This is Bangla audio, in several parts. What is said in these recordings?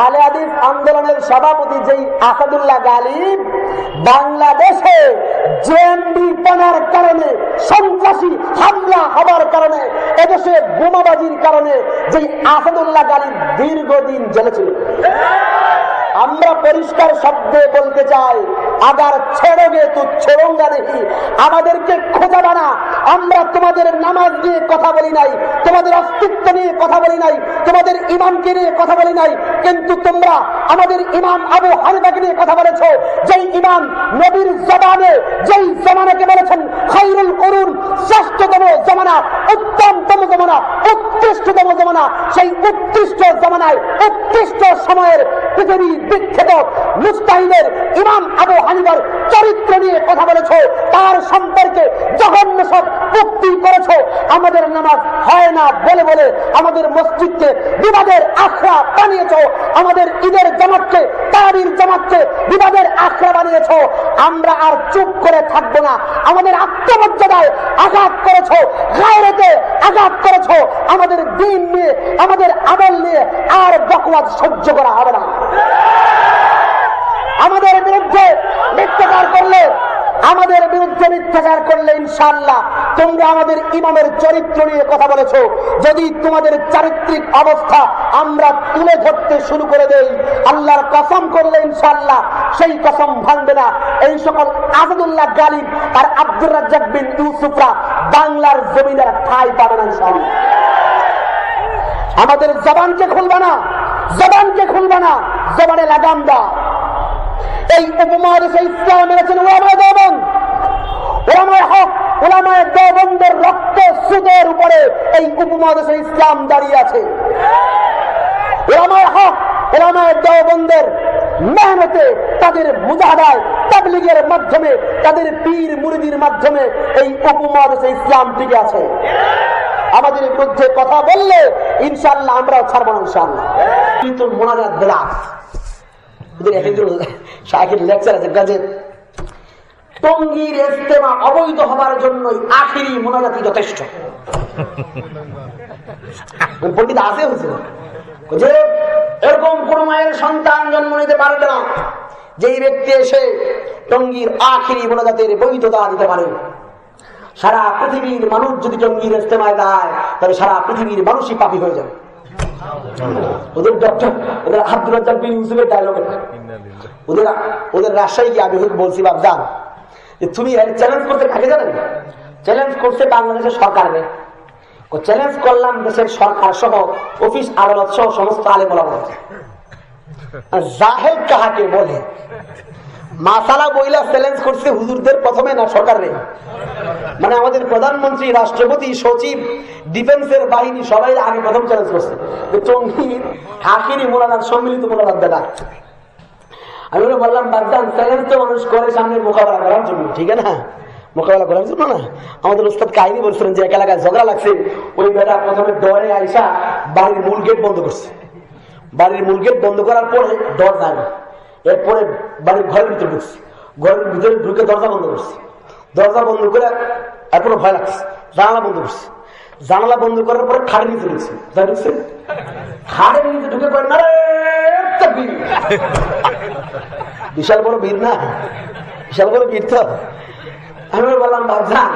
আলে হাদিস আন্দোলনের সভাপতি যেই আসাদুল্লাহ গালিব, বাংলাদেশে জেএমবি পনার কারণে সন্ত্রাসী হামলা হবার কারণে, এদেশে বোমাবাজির কারণে যেই আসাদুল্লাহ গালিব দীর্ঘদিন জেলে ছিল। আমরা পরিষ্কার শব্দে বলতে চাই, আগার ছেড়বে তো ছেড়ঙ্গা দেখি, আমাদেরকে খোঁজা বানা আমরা তোমাদের নামাজ নিয়ে কথা বলি নাই, তোমাদের অস্তিত্ব নিয়ে কথা বলি নাই, তোমাদের ইমামকে নিয়ে কথা বলি নাই, কিন্তু তোমরা আমাদের ইমাম আবু হানিফাকে নিয়ে কথা বলেছ, যেই ইমাম নবীর জবানে, যেই জমানাকে বলেছেন, খাইরুল করুন, শ্রেষ্ঠতম জমানা, উত্তমতম জমানা, উৎকৃষ্টতম জমানা, সেই উৎকৃষ্ট জমানায়, উৎকৃষ্ট সময়ের পৃথিবী বিখ্যাত মুস্তাহিদের ইমাম আবু হানিফার চরিত্র নিয়ে কথা বলেছ, তার সম্পর্কে জঘন্য সব মুক্তি করেছ। আমাদের নামাজ হয় না বলে বলে আমাদের মসজিদকে বিবাদের আখড়া বানিয়েছ। আমাদের ঈদের জামাতকে তারাবির জামাতকে বিবাদের আখড়া বানিয়েছ। আমরা আর চুপ করে থাকব না। আমাদের আত্মমর্যাদায় আঘাত করেছ। গায়রেতে আঘাত করেছ। আমাদের দিন নিয়ে, আমাদের আমল নিয়ে আর বকওয়াদ সহ্য করা হবে না। আমাদের বিরুদ্ধে মিথ্যাচার করলে আমাদের বিরুদ্ধে মিথ্যাচার করলে ইনশাল্লাহ তোমরা আমাদের ইমামের চরিত্র নিয়ে কথা বলেছ। যদি তোমাদের চারিত্রিক অবস্থা আমরা তুলে ধরতে শুরু করে দেই, আল্লাহর কসম করলে ইনশাল্লাহ সেই কসম ভাঙবে না। এই সকল আজাদুল্লাহ গালিব আর আব্দুর রাজ্জাক বিন ইউসুফরা বাংলার জমিনের ঠাই পাবে না ইনশাল্লাহ আমাদের জবানকে খুলবা না, জবানকে খুলবা না, জবানে লাগাম দাও। এই উপমহাদেশে ইসলাম মেরেছেন ওলামায় দেবন ওলামায় হক ওলামায় দেবন্দের রক্ত সুদের উপরে এই উপমহাদেশে ইসলাম দাঁড়িয়ে আছে। ওলামায় হক ওলামায় দেবন্দের মেহনতে তাদের মুজাহাদায়, তাবলিগের মাধ্যমে, তাদের পীর মুরিদির মাধ্যমে এই উপমহাদেশে ইসলাম টিকে আছে। আমাদের মধ্যে কথা বললে ইনশাল্লাহ আমরাও ছাড়বো ইনশাল্লাহ কিন্তু মোনাজাত বেলাস ওদের শাহের লেকচার আছে টঙ্গির অবৈধ হবার জন্যই আখিরি মোনাজাতি যথেষ্ট? আছে যে, এরকম কোন মায়ের সন্তান জন্ম নিতে না, যেই ব্যক্তি এসে টঙ্গির আখিরি মোনাজাতের বৈধতা দিতে পারে। সারা পৃথিবীর মানুষ যদি টঙ্গির ইস্তেমায় দেয় তাহলে সারা পৃথিবীর মানুষই পাপি হয়ে যাবে। ওদের ডক্টর ওদের আব্দুল রাজ্জাক বিন ইউসুফের ডায়লগ ওদের ওদের রাজশাহী কি আমি বলছি বাবজান যে তুমি চ্যালেঞ্জ করতে কাকে জানেন চ্যালেঞ্জ করছে বাংলাদেশের সরকারে ও চ্যালেঞ্জ করলাম দেশের সরকার সহ, অফিস, আদালত সহ সমস্ত আলে বলা জাহেদ কাহাকে বলে? মাসালা বইলা চ্যালেঞ্জ করছে হুজুরদের প্রথমে না সরকারে মানে আমাদের প্রধানমন্ত্রী, রাষ্ট্রপতি, সচিব ডিফেন্সের বাহিনী, সবাই আগে প্রথম চ্যালেঞ্জ করছে। টঙ্গির আখিরি মোলানার সম্মিলিত মোলানার দেখা আমি ওরা বললাম বাগদান চ্যালেঞ্জ তো মানুষ করে সামনে মোকাবেলা করার জন্য। ঠিক আছে না? মোকাবেলা করার জন্য না? আমাদের উস্তাদ কাহিনী বলছিলেন যে এক এলাকায় ঝগড়া লাগছে, ওই বেটা প্রথমে ডরে আইসা বাড়ির মূল গেট বন্ধ করছে। বাড়ির মূল গেট বন্ধ করার পরে ডর যায় না এরপরে বাড়ির ঘরের ভিতরে ঢুকছে। ঘরের ভিতরে ঢুকে দরজা বন্ধ করছে। দরজা বন্ধ করে এরপরে ভয় লাগছে। জানালা বন্ধ করছে। জানালা বন্ধ করার পরে খাড়ের নিচে ঢুকছে। ঢুকছে? খাড়ের নিচে ঢুকে পড়ে না। বিশাল বড় ভিড় না? বিশাল বড় ভিড় তো? আমি বললাম, বাবজান,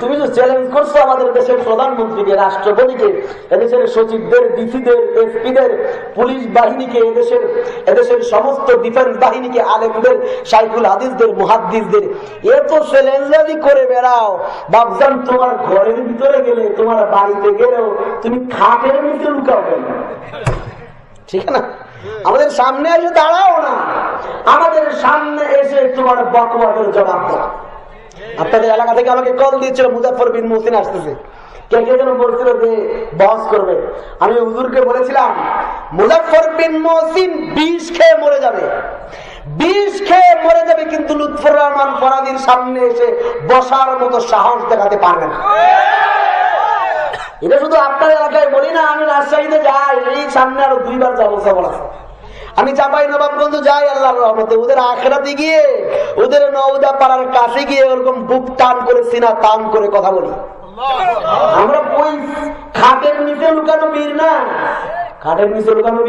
তুমি যে চ্যালেঞ্জ করছ আমাদের দেশের প্রধানমন্ত্রীকে, রাষ্ট্রপতিকে, এদেশের সচিবদের, ডিসিদের, এসপিদের, পুলিশ বাহিনীকে, এদেশের এদেশের সমস্ত ডিফেন্স বাহিনীকে, আলেমদের সাইকুল হাদিসদের, মুহাদ্দিসদের, এত চ্যালেঞ্জ যদি করে বেড়াও, বাবজান, তোমার ঘরের ভিতরে গেলে, তোমার বাড়িতে গেলেও তুমি খাটের ভিতরে লুকাও কেন? ঠিক না? আমাদের সামনে এসে দাঁড়াও না। আমাদের সামনে এসে তোমার বকবাদের জবাব আপনাদের এলাকা থেকে আমাকে কল দিয়েছিল মুজাফর বিন মুসিন আসতেছে। আমি হুজুরকে বলেছিলাম মুজাফর বিন মহসিন বিষ খেয়ে মরে যাবে। বিষ খেয়ে মরে যাবে কিন্তু লুৎফর রহমান ফরাদির সামনে এসে বসার মতো সাহস দেখাতে পারবে না। এটা শুধু আপনার এলাকায় বলি না আমি রাজশাহীতে যাই এই সামনে আরও দুইবার যাব সবল আছে আমি চাপাই নবাবগঞ্জ যাই আল্লাহর রহমতে। ওদের আখড়াতে গিয়ে ওদের নওদা পাড়ার কাছে গিয়ে ওরকম বুক টান করে সিনা টান করে কথা বলি। আমরা ওই খাটের নিচে লুকানো বীর না। কাঠের নিচে লুকানো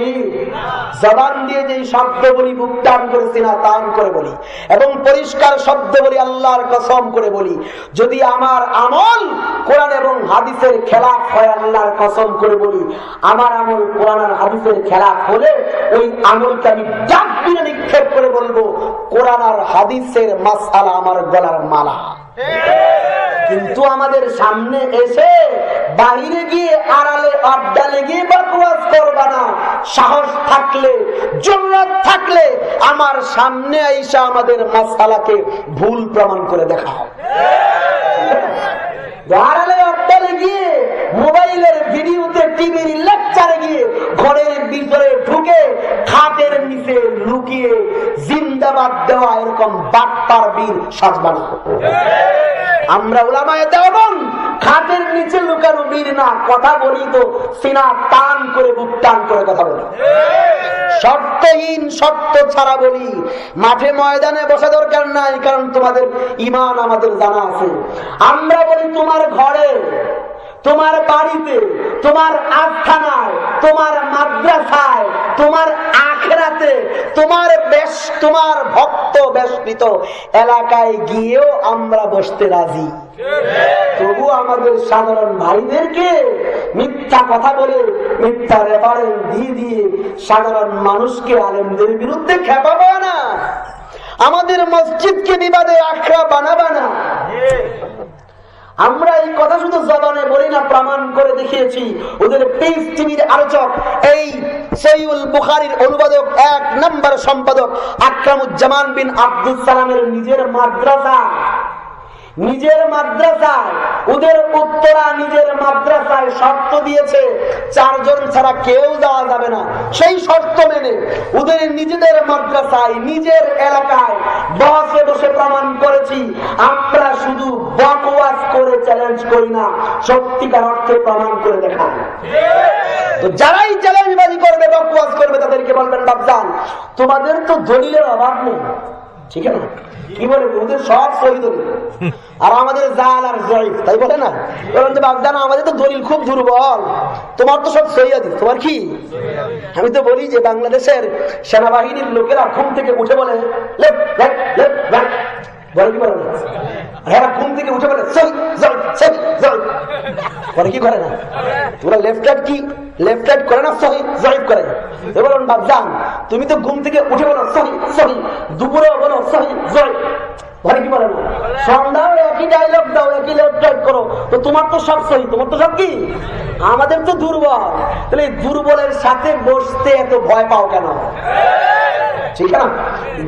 জবান দিয়ে যে শব্দ বলি বুকটান করেছি না, তান করে বলি। এবং পরিষ্কার শব্দ বলি আল্লাহর কসম করে বলি, যদি আমার আমল কোরআন এবং হাদিসের খেলাফ হয় আল্লাহর কসম করে বলি, আমার আমল কোরআন আর হাদিসের খেলাফ হলে ওই আমলকে আমি ডাক দিয়ে নিক্ষেপ করে বলব, কোরআন আর হাদিসের মাসালা আমার গলার মালা। কিন্তু আমাদের সামনে এসে বাহিরে গিয়ে আড়ালে আড্ডালে গিয়ে বকওয়াজ করবা না। সাহস থাকলে, জরুরত থাকলে আমার সামনে আইসা আমাদের মাসালাকে ভুল প্রমাণ করে দেখাও আড়ালে মোবাইলের ভিডিওতে গিয়ে ঘরের ভিতরে ঢুকে নিচে লুকিয়ে জিন্দাবাদ দেওয়া এরকম বাটপার বীর সাজবানা। আমরা ওলামায় খাটের নিচে লুকানো বীর না, কথা বলি তো সিনা টান করে বুক টান করে কথা বলি। শর্তহীন শর্ত ছাড়া বলি, মাঠে ময়দানে বসা দরকার নাই, কারণ তোমাদের ইমান আমাদের জানা আছে। আমরা বলি তোমার ঘরে তোমার বাড়িতে তোমার আস্থানায়, তোমার মাদ্রাসায়, তোমার আখরাতে, তোমার বেশ, তোমার ভক্ত বেষ্টিত এলাকায় গিয়েও আমরা বসতে রাজি। তবু আমাদের সাধারণ ভাইদেরকে মিথ্যা কথা বলে, মিথ্যা রেফারেন্স দিয়ে দিয়ে সাধারণ মানুষকে, আলেমদের বিরুদ্ধে খেপাবো না। আমাদের মসজিদকে বিবাদে আখড়া বানাবা না। আমরা এই কথা শুধু জবানে বলি না, প্রমাণ করে দেখিয়েছি। ওদের পেজ টিভির আলোচক, এই সৈউল বুখারির অনুবাদক, এক নম্বর সম্পাদক, আকরামুজ্জামান বিন আব্দুল সালামের নিজের মাদ্রাসা। নিজের মাদ্রাসা ওদের উত্তরা নিজের মাদ্রাসায় শর্ত দিয়েছে, চারজন ছাড়া কেউ যাওয়া যাবে না। সেই শর্ত মেনে ওদের নিজেদের মাদ্রাসায়, নিজের এলাকায় বসে বসে প্রমাণ করেছি, আমরা শুধু বকওয়াজ করে চ্যালেঞ্জ করি না, সত্যিকার অর্থে প্রমাণ করে দেখাই। তো যারাই চ্যালেঞ্জবাজি করবে বকওয়াজ করবে, তাদেরকে বলবেন বাবজান তোমাদের তো দলিলের অভাব নেই। ঠিক আছে? কি বলে ওদের সব শহীদ আর আমাদের জাল আর জয়ীফ, তাই বলে না? বলেন যে, বাগদানা, আমাদের তো দলিল খুব দুর্বল। তোমার তো সব সৈয়াদি তোমার কি? আমি তো বলি যে, বাংলাদেশের সেনাবাহিনীর লোকেরা ঘুম থেকে উঠে বলে তুমি তো ঘুম থেকে উঠে বলো সহি দুপুরে বলো সহি জয় ঘরে কি বলে না সন্ধ্যাও একই ডায়লগ দাও একই লেফট রাইট করো তো তোমার তো সব সহি, তোমার তো সব কি? আমাদের তো দুর্বল। তাহলে দুর্বলের সাথে বসতে এত ভয় পাও কেন?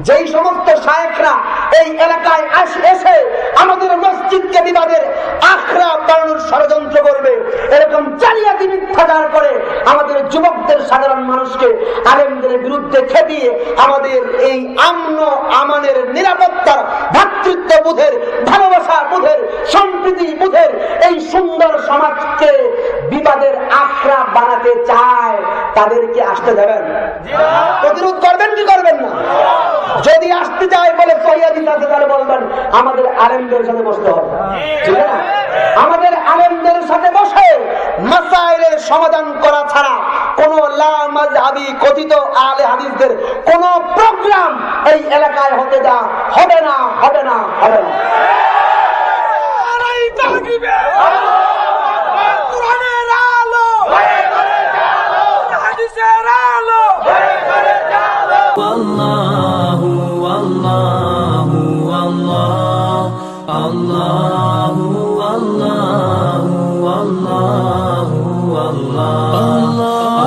যেই সমস্ত এই এলাকায় এসে আমাদের মসজিদকে বিবাদের ষড়যন্ত্র করবে, এরকম জালিয়াতি মিথ্যাচার করে আমাদের যুবকদের, সাধারণ মানুষকে, আলেমদের বিরুদ্ধে খেপিয়ে আমাদের এই আমন, আমানের নিরাপত্তার ভাতৃত্ব বোধের ভালোবাসা বোধের বোধের এই সুন্দর সমাজকে বিবাদের আখড়া বানাতে চায়, তাদেরকে আসতে দেবেন। প্রতিরোধ করবেন কি করবেন না? যদি আসতে চায় বলে সহিয়াদি আছে তাহলে বলবেন, আমাদের আলেমদের সাথে বসতে হবে। ঠিক আছে? আমাদের আলেমদের সাথে বসে মাসাইলের সমাধান করা ছাড়া কোন লামাজহাবি কথিত আলে হাদিসদের কোন প্রোগ্রাম এই এলাকায় হতে দেওয়া হবে না হবে না হবে না। 这边。